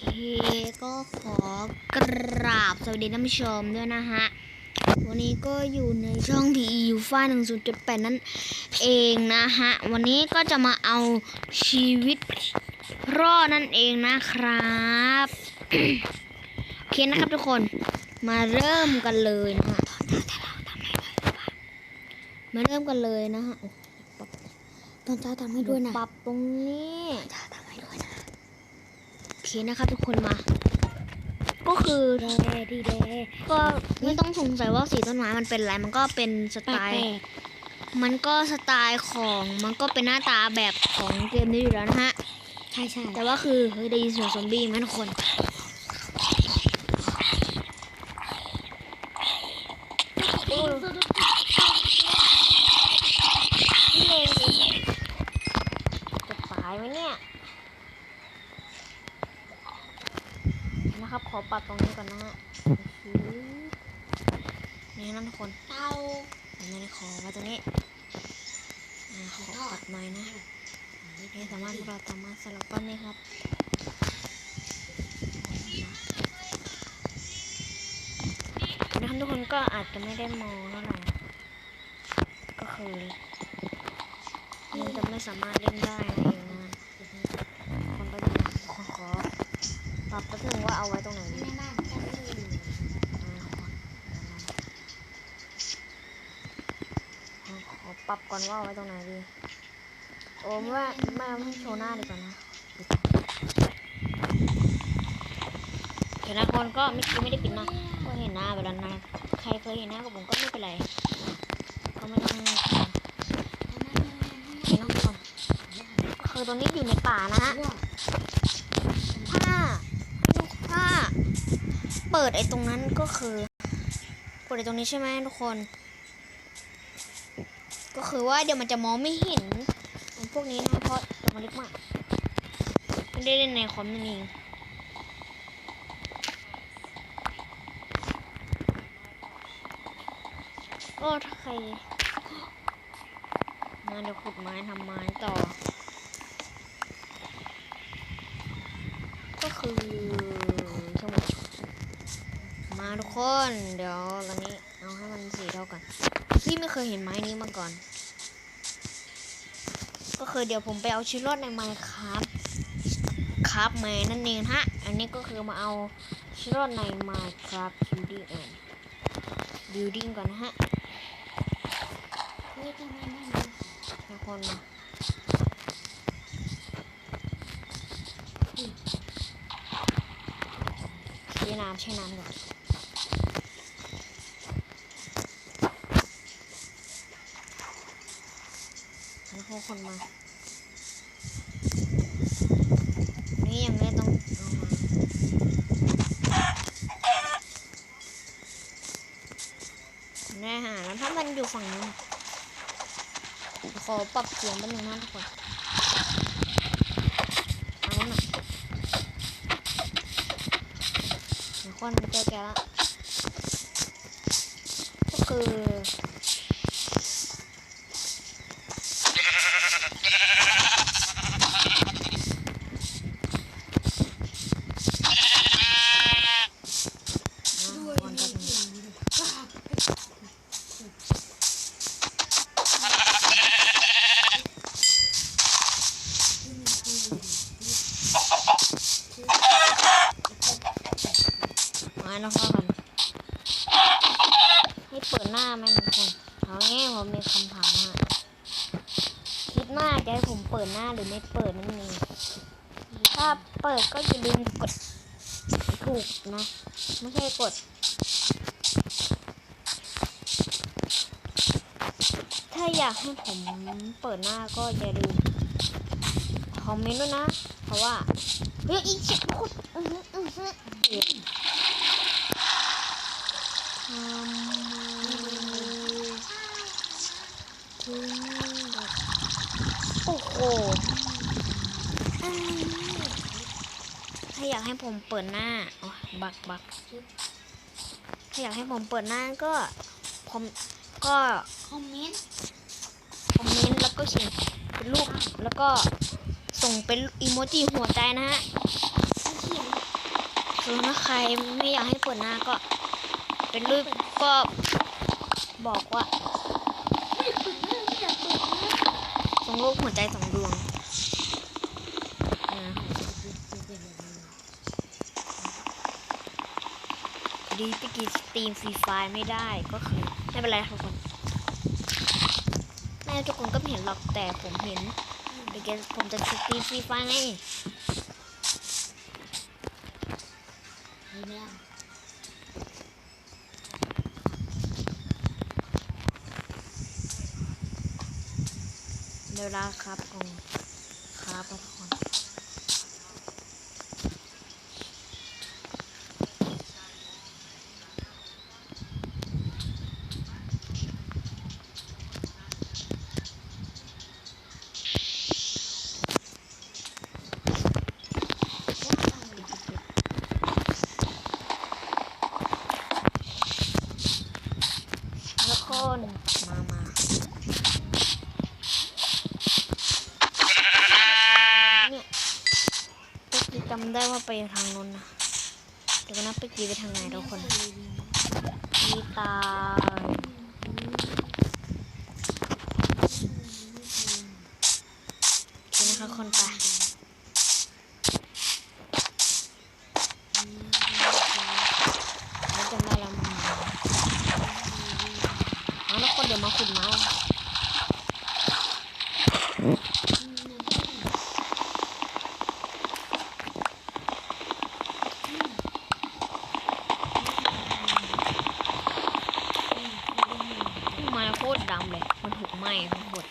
คก็ขอกราบสวัสดีท่านผู้ชมด้วยนะฮะ วันนี้ก็อยู่ในช่อง PE ยูฟ่า1.8นั่นเองนะฮะ วันนี้ก็จะมาเอาชีวิตรอดนั่นเองนะครับโอเคนะครับทุกคนมาเริ่มกันเลยนะฮะมาเริ่มกันเลยนะฮะตอนเช้าทำให้ด้วยนะปรับตรงนี้ เช้าทำให้ด้วยนะโอเคนะครับทุกคนมา ก็คือแดดีแดก็ไม่ต้องสงสัยว่าสีต้นไม้มันเป็นอะไร มันก็เป็นสแปไตลล์กมันก็สไตล์ของมันก็เป็นหน้าตาแบบของเกมนี้อยู่แล้วนะฮะๆใช่ใช่แต่ว่าคือเฮ้ยได้ยินเสียงซอมบี้ไหมทุกคน จะตายไหมเนี่ย นะครับ ขอปรับตรงนี้ก่อนนะฮะนี่นั่นทุก คนเตาไม่ได้ขอไว้ตรงนี้ขอปัดไม้นะนี่สามารถเราสามารถสลับปั้นได้ครับนะครับทุกคนก็อาจจะไม่ได้มองเท่าไหร่ก็คือมันจะไม่สามารถเล่นได้นั่นเองนะคนก็จะขอขอปรับไปถึงว่าเอาไว้ตรงไหนดี แม่บ้านจะไม่อยู่ ขอ ปรับก่อนว่าไว้ตรงไหนดี โอ้ไม่ว่ไม่เอาให้โชว์หน้าดีกว่านะเห็นน้าคนก็ไม่คิดไม่ได้ปิดหน้าก็เห็นหน้าไปแล้วนะ ใครเคยเห็นหน้ากับผมก็ไม่เป็นไรก็ไม่ต้องเห็นน้องคนคือตรงนี้อยู่ในป่านะฮะถ้าถ้าเปิดไอ้ตรงนั้นก็คือเปิดไอ้ตรงนี้ใช่ไหมทุกคน ก็คือว่าเดี๋ยวมันจะมองไม่เห็นพวกนี้นะเพราะตัวมันเล็กมากไม่ได้เล่นในคอมนั่นเองก็ถ้าใครมาเดี๋ยวขุดไม้ทำไม้ต่อ ก็คือสมุดมาทุกคน เดี๋ยวตอนนี้ พี่ไม่เคยเห็นไม้นี้มาก่อน ก็คือเดี๋ยวผมไปเอาชีวิตรอดในไมค์ครับครับแมนนั่นเองฮะ อันนี้ก็คือมาเอาชีวิตรอดในไมค์ครับบิวดิ้งแอนบิวดิ้งก่อนนะฮะทำไมไม่มีทุกคนมาใช้น้ำใช้น้ำก่อนแล้วพวก คนมา นี่ยังไม่ต้องเอามาแน่ฮะแล้วถ้ามันอยู่ฝั่งนู้นขอปรับเสียงแป๊บนึงนะทุกคนเอาหน่อยเดี๋ยวคนเจอแกและก็คือ ปิดก็อย่าลืมกดถูกนะ ไม่ใช่กด ถ้าอยากให้ผมเปิดหน้าก็อย่าลืมคอมเมนต์ด้วยนะ เพราะว่าเฮ้ยอีกชิบคุดอื้อหืออื้อหือทำไมถึงแบบโอ้โห ถ้าอยากให้ผมเปิดหน้าโอ้ยบักบักถ้าอยากให้ผมเปิดหน้าก็ผมก็คอมเมนต์คอมเมนต์แล้วก็เขียนเป็นรูปแล้วก็ส่งเป็นอีโมจิหัวใจนะฮะเขียนคือถ้าใครไม่อยากให้เปิดหน้าก็ เป็นรูปก็บอกว่าไม่เปิดเลยไม่อยากเปิดเลยส่งรูปหัวใจสองดวงนะพอ ดีไปกีสตรีมฟรีไฟไม่ได้ก็คือไม่เป็นไรทุกคนแม่ทุกคนก็เห็นหรอกแต่ผมเห็นเดี๋ยวผมจะสตรีมฟรีไฟไงเห็นไหมล่ะเดี๋ยวเวลาครับของครับ นทุกคนมามาเนี่ยเมื่อกี้จำได้ว่าไปทางนู้นนะเดี๋ยวก็นับเมื่อกี้ไปทางไหนทุกคนมีตายโอเคนะคะคนไปแล้วจำได้แล้วมาเอาแล้ว คนเดี๋ยวมาขุดเมาส์ไม้โคตรดำเลย มันถูกไหม้ทั้งหมด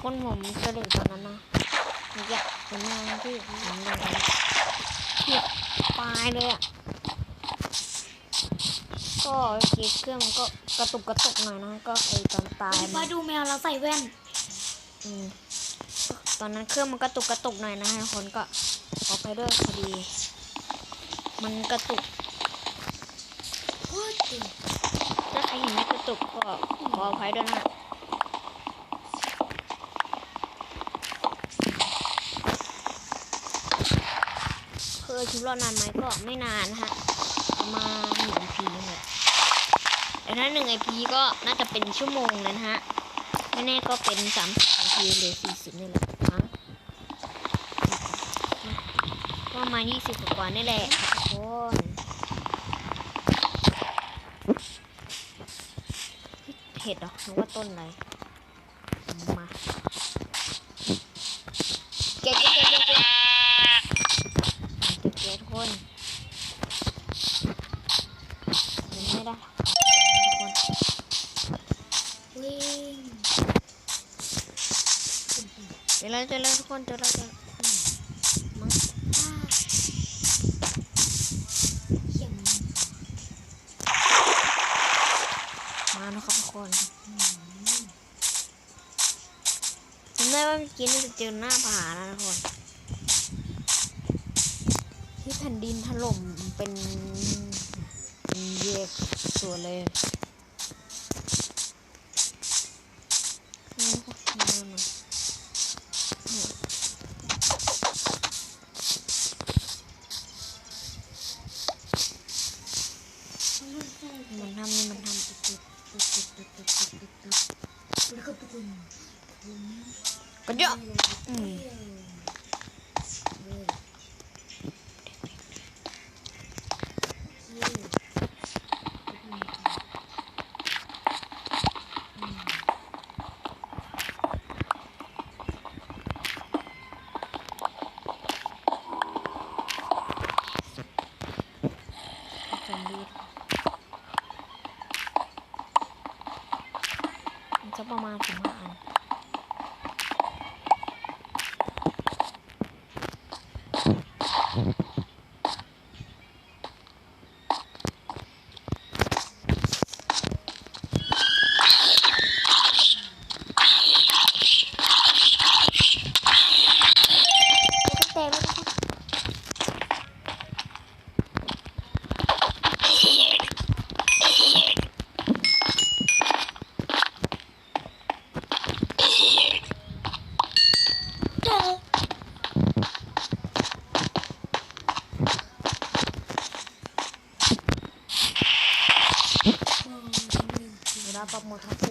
คนผมจะด็กตอนนั้นนะนี่แกเป็นแม่ที่ผมเลยเทียบปลายเลยอะ ก็เกีเครื่องมันก็กระตุกกระตุกหน่อยนะก็ไอตอนตายมามันดูแมวเราใส่แว่นอืมตอนนั้นเครื่องมันกระตุกกระตุกหน่อยนะทุกคนก็ออกไปด้วยพอดี มันกระตุกโคตรเก่งถ้าใครเห็นไม่กระตุกก็ขออภัยด้วยนะคือชีวิตรอดนานไหมก็ไม่นานนะฮะประมาณหนึ่งพีเนี่ย แต่ถ้าหนึ่งไอพีก็น่าจะเป็นชั่วโมงนะฮะ ไม่แน่ก็เป็นสามสิบนาทีหรือสี่สิบนี่แหละมั้งก็มายี่สิบกว่านี่แหละครับทุกคนเห็ดเหรอหรือว่าต้นอะไรมา กคนเจอแล้วเจอแล้วมั้งอ่าเขียนมานะครับทุกคนจำได้ว่าเมื่อกี้นี่จะเจอหน้าผานะทุกคนที่แผ่นดินถล่มเป็นเยกส่วนเลย มันทำนี่มันทำแล้วก็ตุกุนก็เยอะอืมจำดีมัน จะประมาณสิบห้าอัน more time.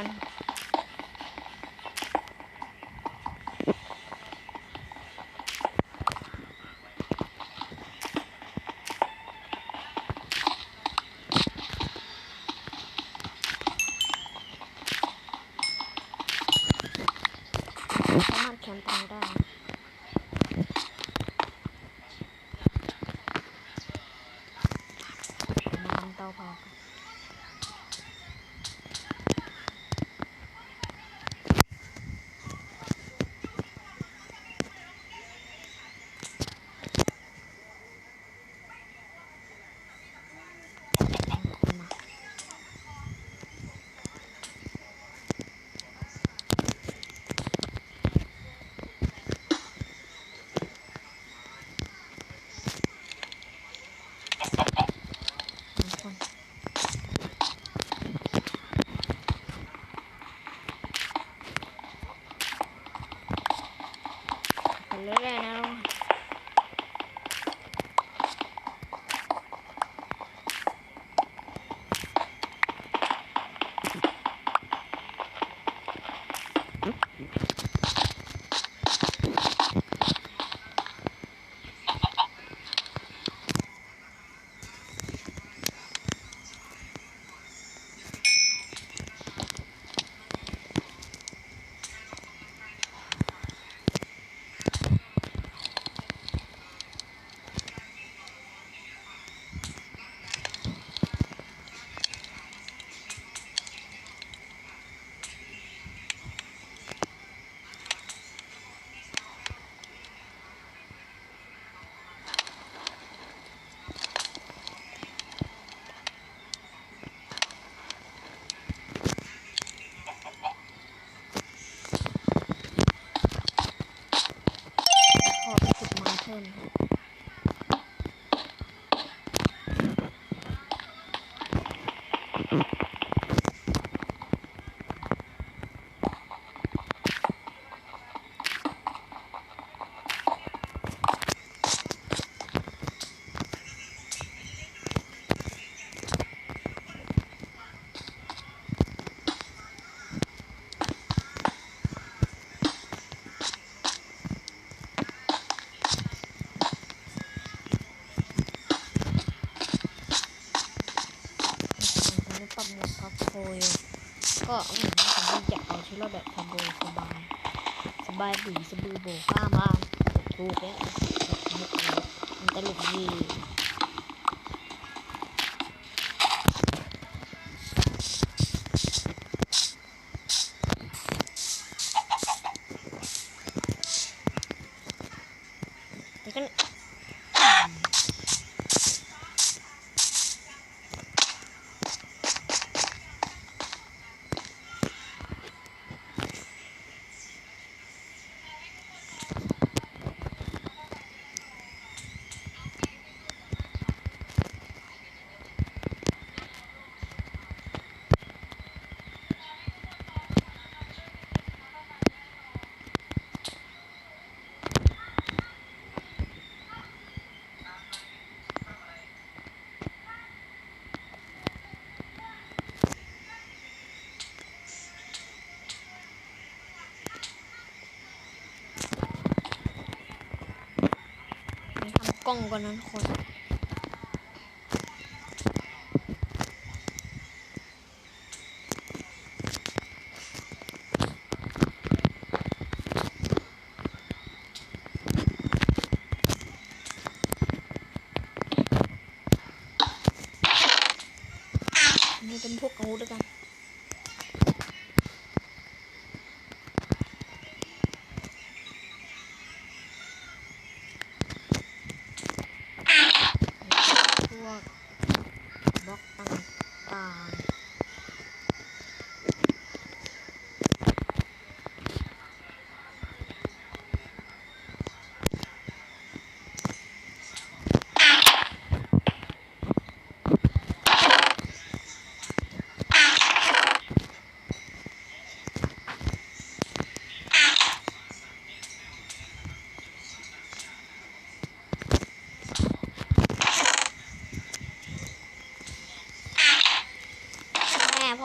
happen. Hallo, ก็ผมจะเอาชิลล์แบบคอมโบสบายสบายดีสบือโบกล้ามากถูกแล้วมันตลกดี ป้องกว่านั้นคน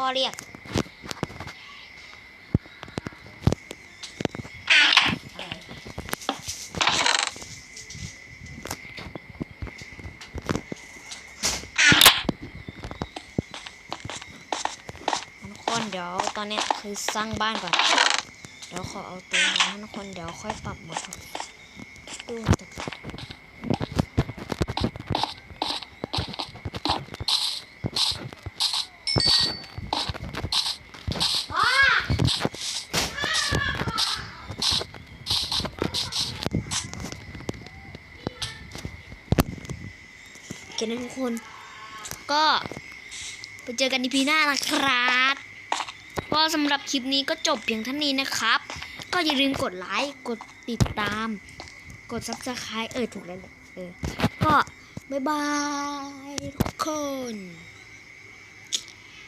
อเรียกคนเดี๋ยวตอนเนี้ยคือสร้างบ้านก่อน เดี๋ยวขอเอาตัวนะทุกคนเดี๋ยวค่อยปรับหมดดูแต่โนะทุกคน ก็ไปเจอกันในพีหน้านะครับก็สำหรับคลิปนี้ก็จบเพียงเท่านี้นะครับ ก็อย่าลืมกดไลค์ กดติดตาม กด subscribe เออถูกแล้วแหละเออ ก็บ๊ายบายทุกคน